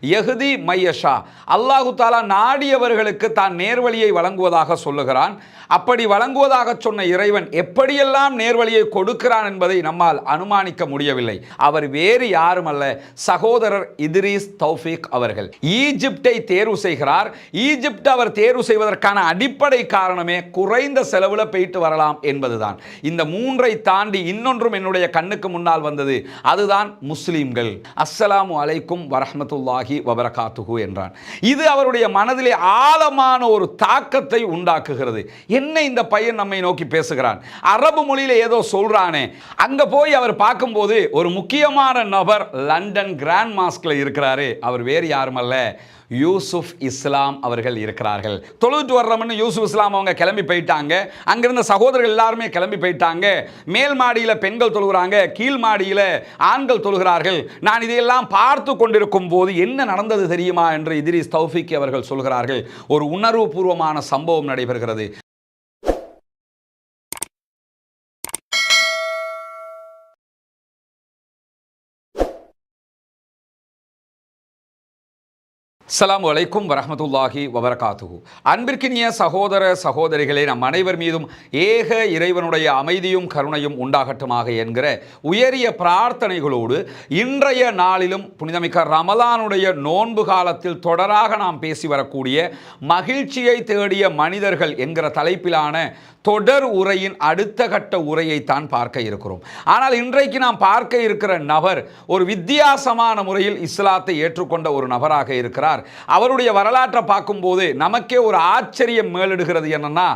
யஹ்தி மையஷா. அல்லாஹு தாலா நாடியவர்களுக்கு தான் நேர்வழியை வழங்குவதாக சொல்லுகிறான். அப்படி வழங்குவதாக சொன்ன இறைவன் எப்படியெல்லாம் நேர்வழியை கொடுக்கிறான் என்பதை நம்மால் அனுமானிக்க முடியவில்லை. அவர் வேறு யாரும் அல்ல. சகோதரர் இத்ரீஸ் தௌஃபீக் அவர்கள். ஈஜிப்டை தேர்வு செய்கிறார். ஈஜிப்ட் அவர் தேர்வு செய்வதற்கான அடிப்படை காரணமே குறைந்த செலவில் போயிட்டு வரலாம் என்பதுதான். இந்த மூன்றை தாண்டி இன்னொன்றும் என்னுடைய கண்ணுக்கு முன்னால் வந்தது. அதுதான் முஸ்லீம்கள். அஸ்ஸலாமு அலைக்கும் வரமத்துல்லாஹி வபரகாத்துகு என்றான். இது அவருடைய மனதிலே ஆழமான ஒரு தாக்கத்தை உண்டாக்குகிறது. என்ன இந்த பையன் நம்மை நோக்கி பேசுகிறான்? அரபு மொழியில் ஏதோ சொல்றானே. அங்க போய் அவர் பார்க்கும்போது ஒரு முக்கியமான நபர் லண்டன் கிராண்ட் மாஸ்க்ல இருக்கிறாரு. அவர் வேறு யாரும் அல்ல. யூசுப் இஸ்லாம் அவர்கள் இருக்கிறார்கள். தொழுதுட்டு வர்றோம்னு யூசுப் இஸ்லாம் அவங்க கிளம்பி போயிட்டாங்க. அங்கிருந்த சகோதரர்கள் எல்லாருமே கிளம்பி போயிட்டாங்க. மேல் மாடியில் பெண்கள் தொழுகிறாங்க கீழ் மாடியில் ஆண்கள் தொழுகிறார்கள். நான் இதையெல்லாம் பார்த்து கொண்டிருக்கும் போது என் என்ன நடந்தது தெரியுமா என்று இதிரிஸ் தௌஃபிக் அவர்கள் சொல்கிறார்கள். ஒரு உணர்வுபூர்வமான சம்பவம் நடைபெறுகிறது. அஸ்லாம் வலைக்கும் வரமத்துல்லாஹி வபரகாத்துகு அன்பிற்கினிய சகோதர சகோதரிகளே நம் அனைவர் மீதும் ஏக இறைவனுடைய அமைதியும் கருணையும் உண்டாகட்டுமாக என்கிற உயரிய பிரார்த்தனைகளோடு இன்றைய நாளிலும் புனிதமிக்க ரமலானுடைய நோன்பு காலத்தில் தொடராக நாம் பேசி வரக்கூடிய மகிழ்ச்சியை தேடிய மனிதர்கள் என்கிற தலைப்பிலான தொடர் உரையின் அடுத்த கட்ட உரையை தான் பார்க்க இருக்கிறோம். ஆனால் இன்றைக்கு நாம் பார்க்க இருக்கிற நபர் ஒரு வித்தியாசமான முறையில் இஸ்லாத்தை ஏற்றுக்கொண்ட ஒரு நபராக இருக்கிறார். அவருடைய வரலாற்றை பார்க்கும்போது நமக்கே ஒரு ஆச்சரியம் மேலிடுகிறது என்னன்னா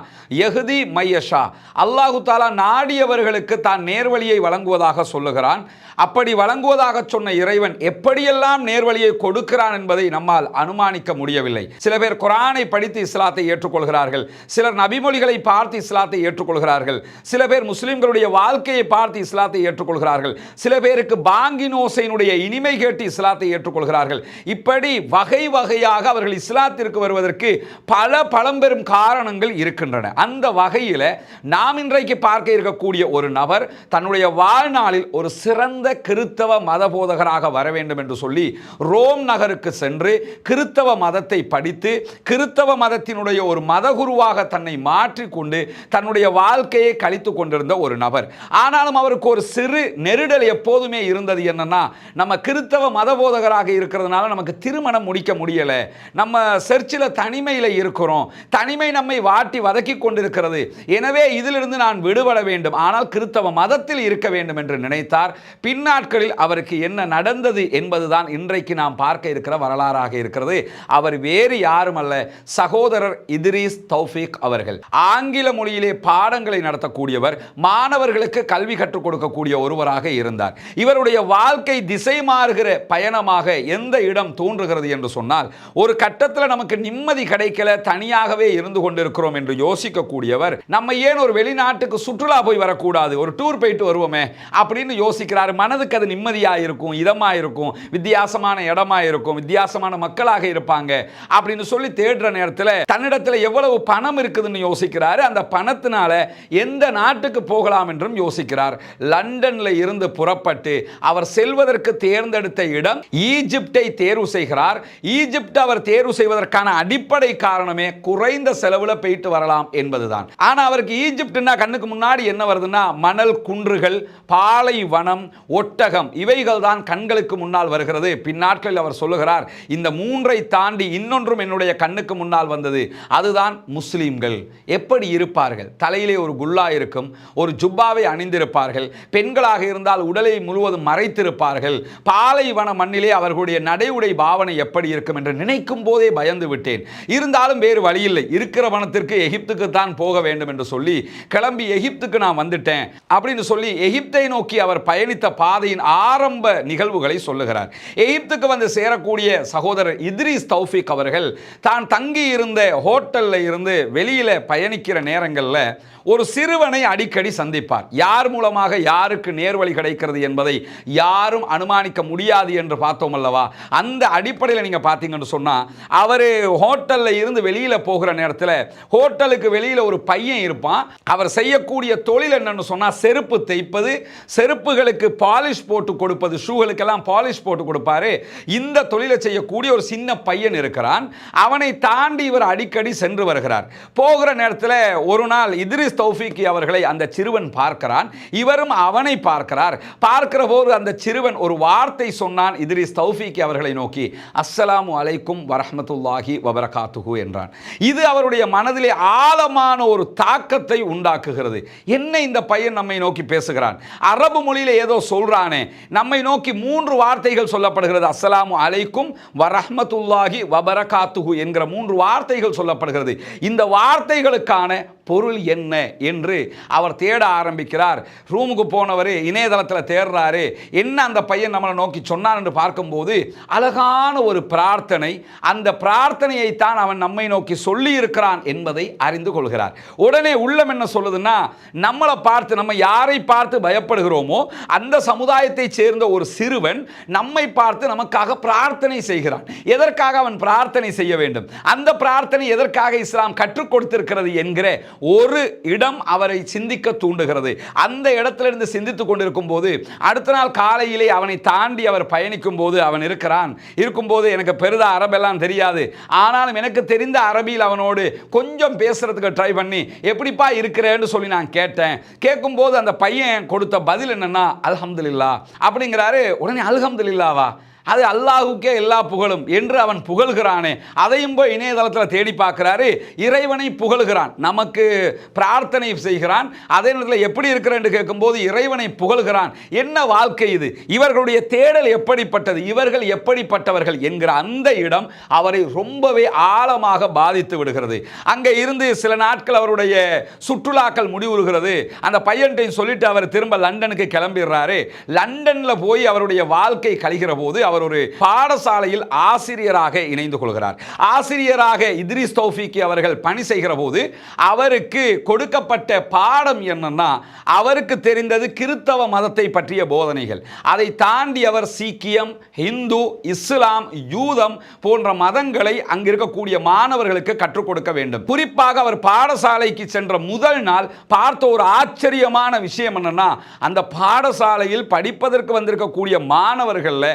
யஹ்தி மையஷா. அல்லாஹு தாலா நாடியவர்களுக்கு தான் நேர்வழியை வழங்குவதாக சொல்லுகிறான். அப்படி வழங்குவதாக சொன்ன இறைவன் எப்படியெல்லாம் நேர்வழியை கொடுக்கிறான் என்பதை நம்மால் அனுமானிக்க முடியவில்லை. சில பேர் குரானை படித்து இஸ்லாத்தை ஏற்றுக்கொள்கிறார்கள். சிலர் நபிமொழிகளை பார்த்து இஸ்லாத்தை ஏற்றுக்கொள்கிறார்கள். சில பேர் முஸ்லிம்களுடைய வாழ்க்கையை பார்த்து இஸ்லாத்தை ஏற்றுக்கொள்கிறார்கள். சில பேருக்கு பாங்கினோசையினுடைய இனிமை கேட்டு இஸ்லாத்தை ஏற்றுக்கொள்கிறார்கள். இப்படி வகை வகையாக அவர்கள் இஸ்லாத்திற்கு வருவதற்கு பல பழம்பெரும் காரணங்கள் இருக்கின்றன. அந்த வகையில் நாம் இன்றைக்கு பார்க்க இருக்கக்கூடிய ஒரு நபர் தன்னுடைய வாழ்நாளில் ஒரு சிறந்த கிறித்தவ மத போதகராக வர வேண்டும் என்று சொல்லி ரோம் நகருக்கு சென்று கிறித்தவ மதத்தை படித்து கிறித்தவ மதத்தினுடைய ஒரு மதகுருவாக தன்னை மாற்றிக்கொண்டு தன்னுடைய வாழ்க்கையை கழித்து கொண்டிருந்த ஒரு நபர். ஆனாலும் அவருக்கு ஒரு சிறு நெருடல் எப்போதுமே இருந்தது என்னன்னா நம்ம கிறித்தவ மத போதகராக இருக்கிறதுனால நமக்கு திருமணம் முடிக்க முடியல. நம்ம சர்ச்சில் தனிமையில் இருக்கிறோம். தனிமை நம்மை வாட்டி வதக்கி கொண்டிருக்கிறது. எனவே இதிலிருந்து நான் விடுபட வேண்டும். ஆனால் கிறித்தவ மதத்தில் இருக்க வேண்டும் என்று நினைத்தார். பின்னாட்களில் அவருக்கு என்ன நடந்தது என்பதுதான் இன்றைக்கு நாம் பார்க்க இருக்கிற வரலாறாக இருக்கிறது. அவர் வேறு யாரும் அல்ல சகோதரர் இதிரீஸ் தௌஃபீக் அவர்கள். ஆங்கில மொழியிலே பாடங்களை நடத்தக்கூடியவர் மாணவர்களுக்கு கல்வி கற்றுக் கொடுக்கக்கூடிய ஒருவராக இருந்தார். இவருடைய வாழ்க்கை திசை மாறுகிற பயணமாக எந்த இடம் தோன்றுகிறது என்று சொன்னால் சொன்னால் ஒரு கட்டத்தில் நமக்கு நிம்மதி கிடைக்கல தனியாகவே இருந்து கொண்டிருக்கிறோம் என்று யோசிக்கக்கூடியவர் நம்ம ஏன் ஒரு வெளிநாட்டுக்கு சுற்றுலா போய் வரக்கூடாது ஒரு டூர் போயிட்டு வருவோமே அப்படின்னு யோசிக்கிறார். மனதுக்கு அது நிம்மதியாக இருக்கும் இதமாக இருக்கும் வித்தியாசமான இடமா இருக்கும் வித்தியாசமான மக்களாக இருப்பாங்க அப்படின்னு சொல்லி தேடுற நேரத்தில் தன்னிடத்தில் எவ்வளவு பணம் இருக்குதுன்னு யோசிக்கிறாரு. அந்த பணத்தினால எந்த நாட்டுக்கு போகலாம் என்றும் யோசிக்கிறார். லண்டனில் இருந்து புறப்பட்டு அவர் செல்வதற்கு தேர்ந்தெடுத்த இடம் ஈஜிப்டை தேர்வு செய்கிறார். ஈஜிப்ட் அவர் தேர்வு செய்வதற்கான அடிப்படை காரணமே குறைந்த செலவுல போயிட்டு வரலாம் என்பதுதான். ஆனா அவருக்கு ஈஜிப்ட்னா கண்ணுக்கு முன்னாடி என்ன வருதுன்னா மணல் குன்றுகள் பாலை வனம் ஒட்டகம் இவைகள் தான் கண்களுக்கு முன்னால் வருகிறது. பின்னாட்களில் அவர் சொல்லுகிறார் இந்த மூன்றை தாண்டி இன்னொன்றும் என்னுடைய கண்ணுக்கு முன்னால் வந்தது. அதுதான் முஸ்லீம்கள். எப்படி இருப்பார்கள்? தலையிலே ஒரு குல்லா இருக்கும் ஒரு ஜுப்பாவை அணிந்திருப்பார்கள் பெண்களாக இருந்தால் உடலை முழுவதும் மறைத்திருப்பார்கள். பாலைவன மண்ணிலே அவர்களுடைய நடை உடை பாவனை எப்படி இருக்கும்? இருக்கும் என்று நினைக்கும் போதே பயந்து விட்டேன். இருந்தாலும் வேறு வழி இல்லை இருக்கிற வனத்திற்கு எகிப்துக்கு தான் போக வேண்டும் என்று சொல்லி கிளம்பி எகிப்துக்கு நான் வந்துட்டேன் அப்படின்னு சொல்லி எகிப்தை நோக்கி அவர் பயணித்த பாதையின் ஆரம்ப நிகழ்வுகளை சொல்லுகிறார். எகிப்துக்கு வந்து சேரக்கூடிய சகோதரர் இத்ரிஸ் தௌஃபிக் அவர்கள் தான் தங்கி இருந்த ஹோட்டலில் இருந்து வெளியில் பயணிக்கிற நேரங்களில் ஒரு சிறுவனை அடிக்கடி சந்திப்பார். யார் மூலமாக யாருக்கு நேர்வழி கிடைக்கிறது என்பதை யாரும் அனுமானிக்க முடியாது என்று பார்த்தோம் அல்லவா? அந்த அடிப்படையில் நீங்கள் பார்க்க பார்த்தீங்கன்னு சொன்னால் அவர் ஹோட்டலில் இருந்து வெளியில் போகிற நேரத்தில் ஹோட்டலுக்கு வெளியில் ஒரு பையன் இருப்பான். அவர் செய்யக்கூடிய தொழில் என்னன்னு சொன்னால் செருப்பு தைப்பது செருப்புகளுக்கு பாலிஷ் போட்டு கொடுப்பது ஷூகளுக்கெல்லாம் பாலிஷ் போட்டு கொடுப்பாரு. இந்த தொழிலை செய்யக்கூடிய ஒரு சின்ன பையன் இருக்கிறான். அவனை தாண்டி இவர் அடிக்கடி சென்று வருகிறார். போகிற நேரத்தில் ஒரு நாள் இத்ரிஸ் தௌஃபிக் அவர்களை அந்த சிறுவன் பார்க்கிறான். இவரும் அவனை பார்க்கிறார். பார்க்கிற போது அந்த சிறுவன் ஒரு வார்த்தை சொன்னான் இத்ரிஸ் தௌஃபிக் அவர்களை நோக்கி அஸ்ஸலாமு அலைக்கும் வரஹமத்துல்லாஹி வபரகாத்துகு என்றான். இது அவருடைய மனதிலே ஆழமான ஒரு தாக்கத்தை உண்டாக்குகிறது. என்ன இந்த பையன் நம்மை நோக்கி பேசுகிறான்? அரபு மொழியில ஏதோ சொல்றானே. நம்மை நோக்கி மூன்று வார்த்தைகள் சொல்லப்படுகிறது. அஸ்ஸலாமு அலைக்கும் வரஹமத்துல்லாஹி வபரகாத்துகு என்கிற மூன்று வார்த்தைகள் சொல்லப்படுகிறது. இந்த வார்த்தைகளுக்கான பொருள் என்ன என்று அவர் தேட ஆரம்பிக்கிறார். ரூமுக்கு போனவர் இணையதளத்தில் தேடுறாரு என்ன அந்த பையன் நம்மளை நோக்கி சொன்னான் என்று பார்க்கும்போது அழகான ஒரு பிரார்த்தனை அந்த பிரார்த்தனையை தான் அவன் நம்மை நோக்கி சொல்லி இருக்கிறான் என்பதை அறிந்து கொள்கிறார். உடனே உள்ளம் என்ன சொல்லுதுன்னா நம்மளை பார்த்து நம்ம யாரை பார்த்து பயப்படுகிறோமோ அந்த சமுதாயத்தை சேர்ந்த ஒரு சிறுவன் நம்மை பார்த்து நமக்காக பிரார்த்தனை செய்கிறான். எதற்காக அவன் பிரார்த்தனை செய்ய வேண்டும்? அந்த பிரார்த்தனை எதற்காக இஸ்லாம் கற்றுக் கொடுத்திருக்கிறது என்கிற ஒரு இடம் அவரை சிந்திக்க தூண்டுகிறது. அந்த இடத்திலிருந்து சிந்தித்துக் கொண்டிருக்கும் போது அடுத்த நாள் காலையிலே அவனை தாண்டி அவர் பயணிக்கும் போது அவன் இருக்கிறான். இருக்கும்போது எனக்கு பெரிதா அரபெல்லாம் தெரியாது. ஆனாலும் எனக்கு தெரிந்த அரபியில் அவனோடு கொஞ்சம் பேசுறதுக்கு ட்ரை பண்ணி எப்படிப்பா இருக்கிறேன்னு சொல்லி நான் கேட்டேன். கேட்கும்போது அந்த பையன் கொடுத்த பதில் என்னன்னா அல்ஹம்துலில்லா அப்படிங்கிறாரு. உடனே அல்ஹம்துலில்லாவா அது அல்லாஹுக்கே எல்லா புகழும் என்று அவன் புகழ்கிறானே. அதையும் போய் இணையதளத்தில் தேடி பார்க்கிறாரு. இறைவனை புகழ்கிறான். நமக்கு பிரார்த்தனை செய்கிறான். அதே நேரத்தில் எப்படி இருக்கிறேன் என்று கேட்கும்போது இறைவனை புகழ்கிறான். என்ன வாழ்க்கை இது? இவர்களுடைய தேடல் எப்படிப்பட்டது? இவர்கள் எப்படிப்பட்டவர்கள் என்கிற அந்த இடம் அவரை ரொம்பவே ஆழமாக பாதித்து விடுகிறது. அங்கே இருந்து சில நாட்கள் அவருடைய சுற்றுலாக்கள் முடிவுறுகிறது. அந்த பையன்ட்டையும் சொல்லிட்டு அவர் திரும்ப லண்டனுக்கு கிளம்பிடுறாரு. லண்டனில் போய் அவருடைய வாழ்க்கை கழிகிற போது அவர் அவர் ஒரு பாடசாலையில் ஆசிரியராக இணைந்து கொள்கிறார். ஆசிரியராக இத்ரிஸ் தௌஃபிக்கு அவர்கள் பணி செய்கிற போது அவருக்கு கொடுக்கப்பட்ட பாடம் என்னன்னா அவருக்கு தெரிந்தது கிறித்தவ மதத்தை பற்றிய போதனைகள். அதை தாண்டி அவர் சீக்கியம் இந்து இஸ்லாம் யூதம் போன்ற மதங்களை அங்கிருக்கக்கூடிய மாணவர்களுக்கு கற்றுக் கொடுக்க வேண்டும். குறிப்பாக அவர் பாடசாலைக்கு சென்ற முதல் நாள் பார்த்த ஒரு ஆச்சரியமான விஷயம் என்னன்னா அந்த பாடசாலையில் படிப்பதற்கு வந்திருக்கக்கூடிய மாணவர்கள்ல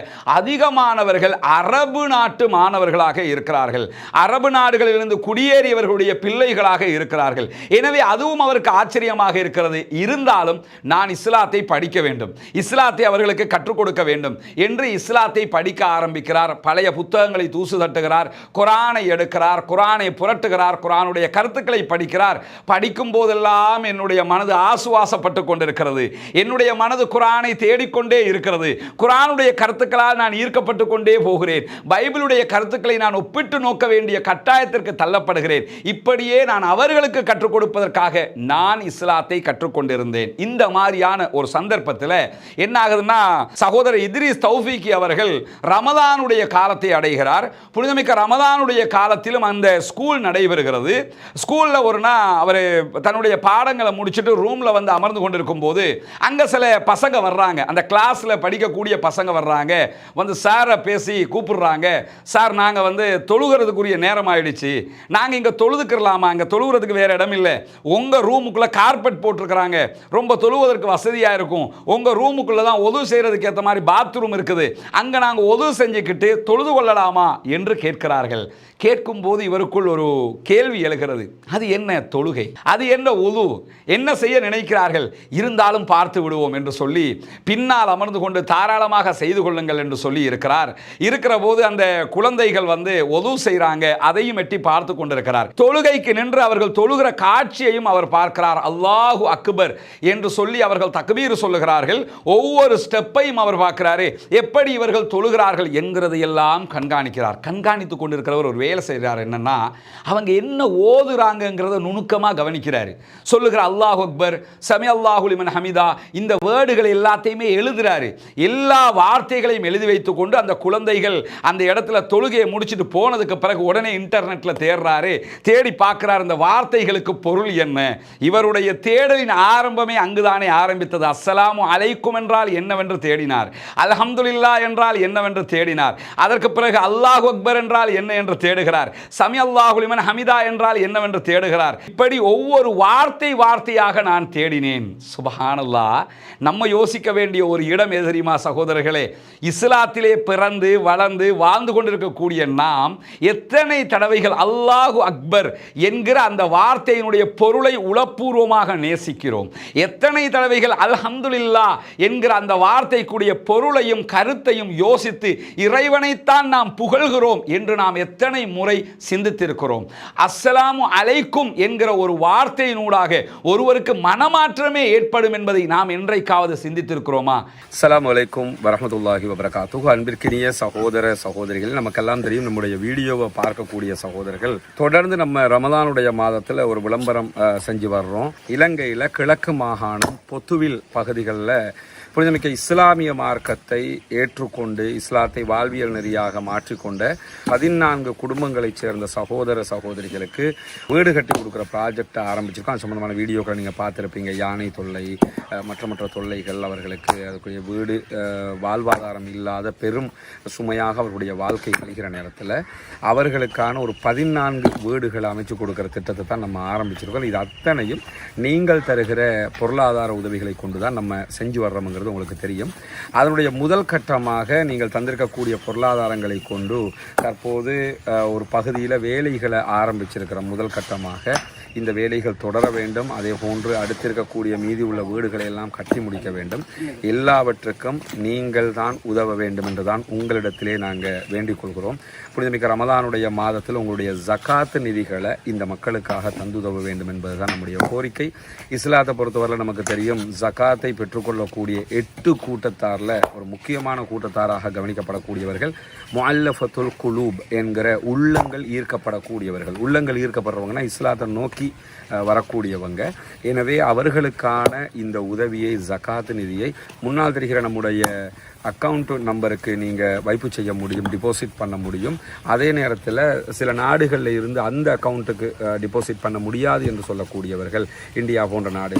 அதிகமானவர்கள் அரபு நாட்டு மாணவர்களாக இருக்கிறார்கள். அரபு நாடுகளிலிருந்து குடியேறியவர்களுடைய பிள்ளைகளாக இருக்கிறார்கள். எனவே அதுவும் அவருக்கு ஆச்சரியமாக இருக்கிறது. இருந்தாலும் நான் இஸ்லாத்தை படிக்க வேண்டும். இஸ்லாத்தை அவர்களுக்கு கற்றுக் கொடுக்க வேண்டும் என்று இஸ்லாத்தை படிக்க ஆரம்பிக்கிறார். பழைய புத்தகங்களை தூசு தட்டுகிறார். குரானை எடுக்கிறார். குரானை புரட்டுகிறார். குரானுடைய கருத்துக்களை படிக்கிறார். படிக்கும் போதெல்லாம் என்னுடைய மனது ஆசுவாசப்பட்டு கொண்டிருக்கிறது. என்னுடைய மனது குரானை தேடிக்கொண்டே இருக்கிறது. குரானுடைய கருத்துக்களால் நான் ஈர்க்கப்பட்டு கொண்டே போகிறேன். பைபிளுடைய கருத்துக்களை நான் ஒப்பிட்டு நோக்க வேண்டிய கட்டாயத்திற்கு தள்ளப்படுகிறேன். இப்படியே நான் அவர்களுக்கு கற்றுக் கொடுப்பதற்காக நான் இஸ்லாத்தை கற்றுக்கொண்டிருந்தேன். இந்த மாதிரியான ஒரு சந்தர்ப்பத்தில் என்ன ஆகுதுன்னா சகோதரர் இத்ரிஸ் தௌஃபீகி அவர்கள் ரமதானுடைய காலத்தை அடைகிறார். புனிதமிக்க ரமதானுடைய காலத்திலும் அந்த ஸ்கூல் நடைபெறுகிறது. ஸ்கூலில் ஒரு நாள் அவர் தன்னுடைய பாடங்களை முடிச்சுட்டு ரூமில் வந்து அமர்ந்து கொண்டிருக்கும் போது அங்கே சில பசங்க வர்றாங்க. அந்த கிளாஸில் படிக்கக்கூடிய பசங்க வர்றாங்க. வந்து சாரை பேசி கூப்பிடுறாங்க. சார் நாங்கள் வந்து தொழுகிறதுக்குரிய நேரம் ஆயிடுச்சு. நாங்கள் இங்கே தொழுதுக்கிறலாமா? இங்கே தொழுகிறதுக்கு வேறு இடம் இல்லை. உங்கள் ரூமுக்குள்ளே கார்பெட் போட்டிருக்கிறாங்க. ரொம்ப தொழுவதற்கு வசதியாக இருக்கும். உங்கள் ரூமுக்குள்ளே தான் உதவு செய்கிறதுக்கு ஏற்ற மாதிரி பாத்ரூம் இருக்குது. அங்கே நாங்கள் உதவு செஞ்சுக்கிட்டு தொழுது கொள்ளலாமா? என்று கேட்கிறார்கள். கேட்கும்போது இவருக்குள் ஒரு கேள்வி எழுகிறது. அது என்ன தொழுகை? அது என்ன உது என்ன செய்ய நினைக்கிறார்கள்? இருந்தாலும் பார்த்து விடுவோம் என்று சொல்லி பின்னால் அமர்ந்து கொண்டு தாராளமாக செய்து கொள்ளுங்கள் என்று சொல்லி இருக்கிறார் இருக்கிற போது அந்த குழந்தைகள் வந்து ஒது செய்கிறாங்க அதையும் எட்டி பார்த்து கொண்டிருக்கிறார். தொழுகைக்கு நின்று அவர்கள் தொழுகிற காட்சியையும் அவர் பார்க்கிறார். அல்லாஹு அக்பர் என்று சொல்லி அவர்கள் தக்பீர் சொல்லுகிறார்கள். ஒவ்வொரு ஸ்டெப்பையும் அவர் பார்க்கிறாரு. எப்படி இவர்கள் தொழுகிறார்கள் என்கிறது எல்லாம் கண்காணிக்கிறார். கண்காணித்துக் கொண்டிருக்கிறவர் ஒரு வேலை செய்கிறார் என்னன்னா அவங்க என்ன ஓதுறாங்கங்கிறத நுணுக்கமாக கவனிக்கிறார். சொல்லுகிற அல்லாஹ் அக்பர் சமி அல்லாஹுலிமன் ஹமிதா. இந்த வேர்டுகள் எல்லாத்தையுமே எழுதுறாரு. எல்லா வார்த்தைகளையும் எழுதி வைத்து கொண்டு அந்த குழந்தைகள் அந்த இடத்துல தொழுகையை முடிச்சுட்டு போனதுக்கு பிறகு உடனே இன்டர்நெட்டில் தேடுறாரு தேடி பார்க்குறாரு இந்த வார்த்தைகளுக்கு பொருள் என்ன? இவருடைய தேடலின் ஆரம்பமே அங்குதானே ஆரம்பித்தது. அஸ்ஸலாமு அலைக்கும் என்றால் என்னவென்று தேடினார். அல்ஹம்துலில்லா என்றால் என்னவென்று தேடினார். அதற்கு பிறகு அல்லாஹ் அக்பர் என்றால் என்ன என்று தேடுகிறார். சமி அல்லாஹுலிமன் ஹமிதா என்றால் என்னவென்று தேடுகிறார். இப்படி ஒவ்வொரு வார்த்தை வார்த்தையாக நான் தேடினேன். சுபஹானல்லா நம்ம யோசிக்க வேண்டிய ஒரு இடம் எது தெரியுமா சகோதரர்களே? உலகத்திலே பிறந்து வளர்ந்து வாழ்ந்து கொண்டிருக்கக்கூடிய நாம் எத்தனை தடவைகள் அல்லாஹு அக்பர் என்கிற அந்த வார்த்தையினுடைய பொருளை உளப்பூர்வமாக நேசிக்கிறோம். எத்தனை தடவைகள் அல்ஹம்துலில்லா என்கிற அந்த வார்த்தைக்குரிய பொருளையும் கருத்தையும் யோசித்து இறைவனைத்தான் நாம் புகழ்கிறோம் என்று நாம் எத்தனை முறை சிந்தித்திருக்கிறோம். அஸ்ஸலாமு அலைக்கும் என்கிற ஒரு வார்த்தையினூடாக ஒருவருக்கு மனமாற்றமே ஏற்படும் என்பதை நாம் என்றைக்காவது சிந்தித்திருக்கிறோமா? அஸ்லாம் வலைக்கும் வரமத்துல்லாஹி வபரகாத்து வபரகாத்துஹு அன்பிற்கினிய சகோதர சகோதரிகள் நமக்கெல்லாம் தெரியும் நம்முடைய வீடியோவை பார்க்கக்கூடிய சகோதரர்கள். தொடர்ந்து நம்ம ரமதானுடைய மாதத்தில் ஒரு விளம்பரம் செஞ்சு வர்றோம். இலங்கையில் கிழக்கு மாகாணம் பொத்துவில் பகுதிகளில் புனிதமிக்க இஸ்லாமிய மார்க்கத்தை ஏற்றுக்கொண்டு இஸ்லாத்தை வாழ்வியல் நெறியாக மாற்றிக்கொண்ட பதினான்கு குடும்பங்களைச் சேர்ந்த சகோதர சகோதரிகளுக்கு வீடு கட்டி கொடுக்குற ப்ராஜெக்டை ஆரம்பிச்சிருக்கோம். அது சம்மந்தமான வீடியோக்களை நீங்கள் பார்த்துருப்பீங்க. யானை தொல்லை மற்ற மற்ற தொல்லைகள் அவர்களுக்கு அதுக்குரிய வீடு வாழ்வாதாரம் இல்லாத பெரும் சுமையாக அவர்களுடைய வாழ்க்கை கழிகிற நேரத்தில் அவர்களுக்கான ஒரு பதினான்கு வீடுகள் அமைச்சு கொடுக்குற திட்டத்தை தான் நம்ம ஆரம்பிச்சிருக்கோம். இது அத்தனையும் நீங்கள் தருகிற பொருளாதார உதவிகளை கொண்டு தான் நம்ம செஞ்சு வர்றோம்ங்கிறது உங்களுக்கு தெரியும். அதனுடைய முதல் கட்டமாக நீங்கள் தந்திருக்கக்கூடிய பொருளாதாரங்களை கொண்டு தற்போது ஒரு பகுதியில் வேலைகளை ஆரம்பிச்சிருக்கிற முதல் கட்டமாக இந்த வேலைகள் தொடர வேண்டும். அதே போன்று அடுத்திருக்கக்கூடிய மீதி உள்ள வீடுகளை எல்லாம் கட்டி முடிக்க வேண்டும். எல்லாவற்றுக்கும் நீங்கள் தான் உதவ வேண்டும் என்று தான் உங்களிடத்திலே நாங்கள் வேண்டிக் கொள்கிறோம். புனிதமிக்க ரமதானுடைய மாதத்தில் உங்களுடைய ஜகாத்து நிதிகளை இந்த மக்களுக்காக தந்துதவ வேண்டும் என்பதுதான் நம்முடைய கோரிக்கை. இஸ்லாத்தை பொறுத்தவரையில் நமக்கு தெரியும் ஜகாத்தை பெற்றுக்கொள்ளக்கூடிய எட்டு கூட்டத்தாரில் ஒரு முக்கியமான கூட்டத்தாராக கவனிக்கப்படக்கூடியவர்கள் முல்லஃபத்துல் குலூப் என்கிற உள்ளங்கள் ஈர்க்கப்படக்கூடியவர்கள். உள்ளங்கள் ஈர்க்கப்படுறவங்கன்னா இஸ்லாத்தை நோக்கி நோக்கி வரக்கூடியவங்க. எனவே அவர்களுக்கான இந்த உதவியை ஜகாத் நிதியை முன்னால் தெரிகிற நம்முடைய அக்கௌண்ட் நம்பருக்கு நீங்கள் வைப்பு செய்ய முடியும் டிபாசிட் பண்ண முடியும். அதே நேரத்தில் சில நாடுகளில் இருந்து அந்த அக்கௌண்ட்டுக்கு டிபாசிட் பண்ண முடியாது என்று சொல்லக்கூடியவர்கள் இந்தியா போன்ற நாடுகள்.